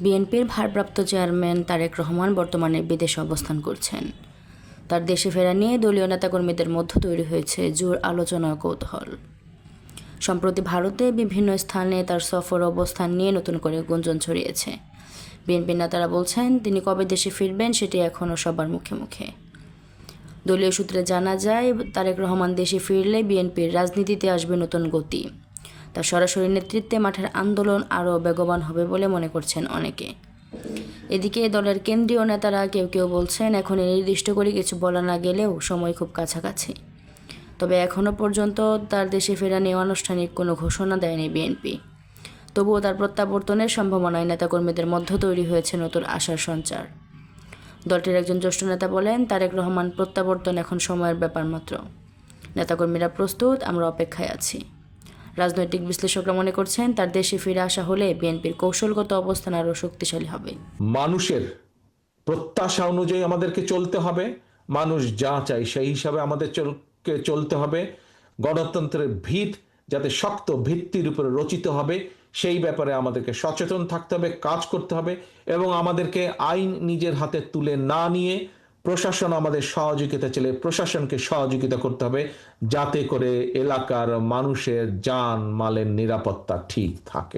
বিএনপির ভারপ্রাপ্ত চেয়ারম্যান তারেক রহমান বর্তমানে বিদেশে অবস্থান করছেন। তার দেশে ফেরা নিয়ে দলীয় নেতাকর্মীদের মধ্যে তৈরি হয়েছে জোর আলোচনা কৌতূহল। সম্প্রতি ভারতে বিভিন্ন স্থানে তার সফর অবস্থান নিয়ে নতুন করে গুঞ্জন ছড়িয়েছে। বিএনপি নেতারা বলছেন, তিনি কবে দেশে ফিরবেন সেটি এখনও সবার মুখে মুখে। দলীয় সূত্রে জানা যায়, তারেক রহমান দেশে ফিরলে বিএনপির রাজনীতিতে আসবে নতুন গতি। তার সরাসরি নেতৃত্বে মাঠের আন্দোলন আরও বেগবান হবে বলে মনে করছেন অনেকে। এদিকে দলের কেন্দ্রীয় নেতারা কেউ কেউ বলছেন, এখন নির্দিষ্ট করে কিছু বলা না গেলেও সময় খুব কাছাকাছি। তবে এখনও পর্যন্ত তার দেশে ফেরা নিয়ে আনুষ্ঠানিক কোনো ঘোষণা দেয়নি বিএনপি। তবুও তার প্রত্যাবর্তনের সম্ভাবনায় নেতাকর্মীদের মধ্যে তৈরি হয়েছে নতুন আশার সঞ্চার। দলটির একজন জ্যেষ্ঠ নেতা বলেন, তারেক রহমান প্রত্যাবর্তন এখন সময়ের ব্যাপার মাত্র। নেতাকর্মীরা প্রস্তুত, আমরা অপেক্ষায় আছি। রাজনৈতিক বিশ্লেষকরা মনে করছেন, তার দেশে ফিরে আসা হলে বিএনপির কৌশলগত অবস্থান আরও শক্তিশালী হবে। মানুষের প্রত্যাশা অনুযায়ী আমাদেরকে চলতে হবে। মানুষ যা চাই সেই হিসাবে আমাদের চলকে চলতে হবে। গণতন্ত্রের ভিত যাতে শক্ত ভিত্তির উপরে রচিত হবে, সেই ব্যাপারে আমাদেরকে সচেতন থাকতে হবে, কাজ করতে হবে এবং আমাদেরকে আইন নিজের হাতে তুলে না নিয়ে প্রশাসন আমাদের সহযোগিতা চলে প্রশাসনকে সহযোগিতা করতে হবে যাতে করে এলাকার মানুষের যান মালের নিরাপত্তা ঠিক থাকে।